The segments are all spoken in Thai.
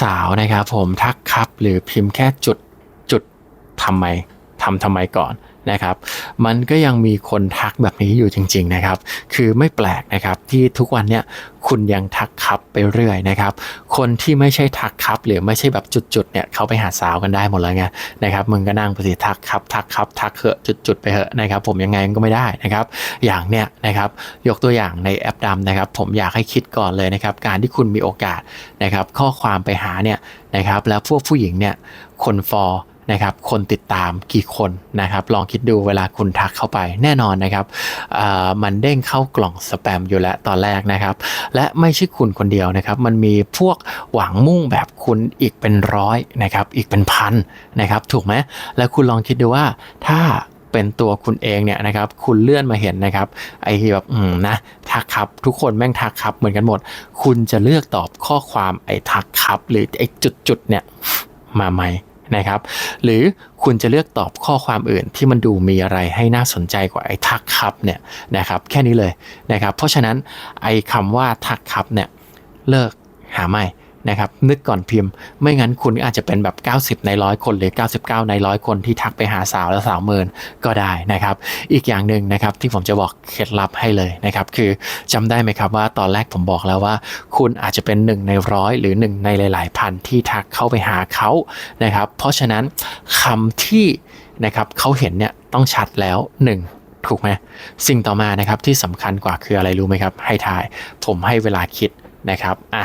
สาวนะครับผมทักครับหรือพิมพ์แค่จุดจุดทำไมทำทำไมก่อน นะครับ มันก็ยังมีคนทักแบบนี้อยู่จริง ๆนะครับ คือไม่แปลกนะครับที่ทุกวันเนี่ยคุณยังทักครับไปเรื่อยนะครับ คนที่ไม่ใช่ทักครับ หรือไม่ใช่แบบจุดๆเนี่ยเขาไปหาสาวกันได้หมดแล้วไงนะครับมึงก็นั่งไปสิทักครับทักครับทักเหอะจุดๆไปเหอะนะครับ ผมยังไงมันก็ไม่ได้นะครับ อย่างเนี้ยนะครับยกตัวอย่างในแอปดำนะครับ ผมอยากให้คิดก่อนเลยนะครับ การที่คุณมีโอกาสนะครับ ข้อความไปหาเนี่ยนะครับ แล้วพวกผู้หญิงเนี่ยคนฟอล นะครับคนติดตามกี่คนนะครับลองคิดดูเวลาคุณทักเข้าไปแน่นอนนะครับมันเด้งเข้ากล่องสแปมอยู่แล้วตอนแรกนะครับ และไม่ใช่คุณคนเดียวนะครับ มันมีพวกหวังมุ่งแบบคุณอีกเป็นร้อยนะครับอีกเป็นพันนะครับถูกไหมแล้วคุณลองคิดดูว่าถ้าเป็นตัวคุณเองเนี่ยนะครับ คุณเลื่อนมาเห็นนะครับ ไอ้แบบอืมนะทักครับ ทุกคนแม่งทักครับเหมือนกันหมด คุณจะเลือกตอบข้อความไอ้ทักครับ หรือไอ้จุดๆเนี่ยมาไหม นะครับ หรือคุณจะเลือกตอบข้อความอื่นที่มันดูมีอะไรให้น่าสนใจกว่าไอ้ทักครับเนี่ยนะครับแค่นี้เลยนะครับ เพราะฉะนั้นไอ้คำว่าทักครับเนี่ยเลิกหาไม่ นะครับนึกก่อนพิมพ์ ไม่งั้นคุณอาจจะเป็นแบบ 90 ในร้อยคนหรือ 99 ในร้อยคนที่ทักไปหาสาวแล้วสาวเมินก็ได้นะครับ อีกอย่างหนึ่งนะครับที่ผมจะบอกเคล็ดลับให้เลยนะครับคือจำได้ไหมครับว่าตอนแรกผมบอกแล้วว่า คุณอาจจะเป็นหนึ่งในร้อยหรือหนึ่งในหลาย ๆ พันที่ทักเข้าไปหาเขานะครับ เพราะฉะนั้นคำที่นะครับเขาเห็นเนี่ยต้องชัดแล้วหนึ่งถูกไหมสิ่งต่อมานะครับที่สำคัญกว่าคืออะไรรู้ไหมครับ ให้ทาย ผมให้เวลาคิดนะครับอะ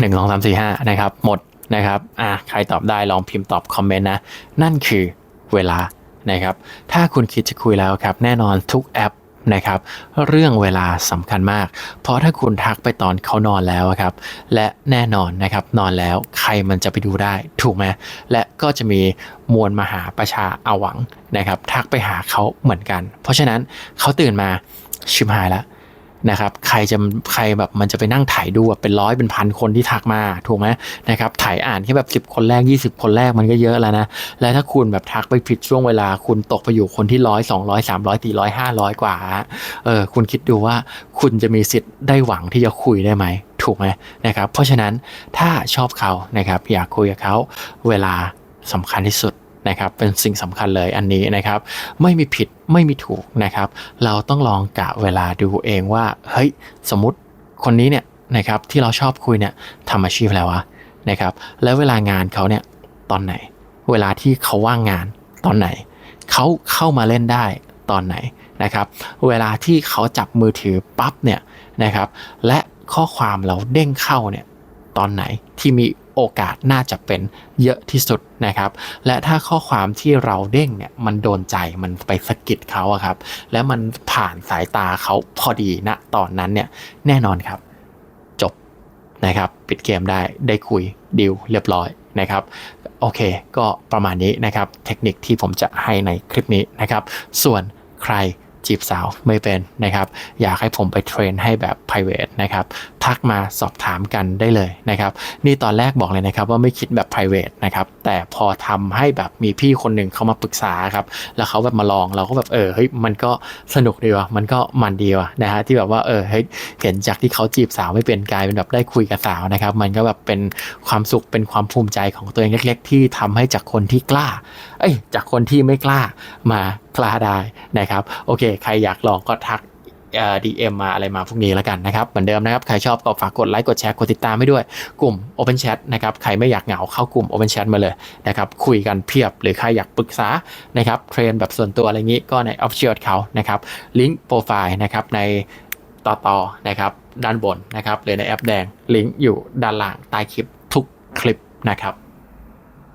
หนึ่งสองสามสี่ห้านะครับ หมดนะครับ อะใครตอบได้ลองพิมพ์ตอบคอมเมนต์นะ นั่นคือเวลานะครับ ถ้าคุณคิดจะคุยแล้วครับ แน่นอนทุกแอปนะครับ เรื่องเวลาสำคัญมาก เพราะถ้าคุณทักไปตอนเขานอนแล้วครับ และแน่นอนนะครับ นอนแล้วใครมันจะไปดูได้ ถูกไหมและก็จะมีมวลมหาประชาอาหวังนะครับ ทักไปหาเขาเหมือนกัน เพราะฉะนั้นเขาตื่นมาชิมหายแล้ว นะครับใครจะใครแบบมันจะไปนั่งถ่ายดูแบบเป็นร้อยเป็นพันคนที่ทักมาถูกไหมนะครับถ่ายอ่านแค่แบบ 10 คนแรก 20 คนแรกมันก็เยอะแล้วนะและถ้าคุณแบบทักไปผิดช่วงเวลา คุณตกไปอยู่คนที่ร้อยสองร้อยสามร้อยสี่ร้อยห้าร้อยกว่าเออคุณคิดดูว่าคุณจะมีสิทธิ์ได้หวังที่จะคุยได้ไหมถูกไหมนะครับเพราะฉะนั้นถ้าชอบเขานะครับอยากคุยกับเขาเวลาสำคัญที่สุด นะครับเป็นสิ่งสำคัญเลยอันนี้นะครับ ไม่มีผิดไม่มีถูกนะครับ เราต้องลองกะเวลาดูเองว่าเฮ้ยสมมติคนนี้เนี่ยนะครับที่เราชอบคุยเนี่ยทำอาชีพอะไรวะนะครับ แล้วเวลางานเขาเนี่ยตอนไหน เวลาที่เขาว่างงานตอนไหนเขาเข้ามาเล่นได้ตอนไหนนะครับ เวลาที่เขาจับมือถือปั๊บเนี่ยนะครับ และข้อความเราเด้งเข้าเนี่ยตอนไหนที่มี โอกาสน่าจะเป็นเยอะที่สุดนะครับ และถ้าข้อความที่เราเด้งเนี่ยมันโดนใจมันไปสะกิดเขาอะครับ แล้วมันผ่านสายตาเขาพอดีณตอนนั้นเนี่ยแน่นอนครับ จบนะครับ ปิดเกมได้ได้คุยดิวเรียบร้อยนะครับโอเค ก็ประมาณนี้นะครับ เทคนิคที่ผมจะให้ในคลิปนี้นะครับ ส่วนใคร จีบสาวไม่เป็นนะครับ อยากให้ผมไปเทรนให้แบบ private นะครับ ทักมาสอบถามกันได้เลยนะครับ นี่ตอนแรกบอกเลยนะครับว่าไม่คิดแบบ private นะครับ แต่พอทำให้แบบมีพี่คนหนึ่งเขามาปรึกษาครับ แล้วเขาแบบมาลองเราก็แบบเออเฮ้ยมันก็สนุกดีว่ะมันก็มันดีว่ะนะฮะที่แบบว่าเออเฮ้ยเห็นจากที่เขาจีบสาวไม่เป็นกลายเป็นแบบได้คุยกับสาวนะครับ มันก็แบบเป็นความสุขเป็นความภูมิใจของตัวเองเล็ก ๆ ที่ทำให้จากคนที่กล้า เอ้ยจากคนที่ไม่กล้ามา กล้าได้นะครับ โอเค ใครอยากลองก็ทักดีเอ็มมาอะไรมาพวกนี้แล้วกันนะครับ เหมือนเดิมนะครับ ใครชอบก็ฝากกดไลค์กดแชร์กดติดตามให้ด้วย กลุ่ม Open Chat นะครับ ใครไม่อยากเหงาเข้ากลุ่ม Open Chat มาเลยนะครับ คุยกันเพียบ หรือใครอยากปรึกษานะครับเทรนแบบส่วนตัวอะไรงี้ก็ใน Official เขานะครับลิงก์โปรไฟล์นะครับในต่อต่อนะครับด้านบนนะครับหรือในแอปแดงลิงก์อยู่ด้านล่างใต้คลิปทุกคลิปนะครับ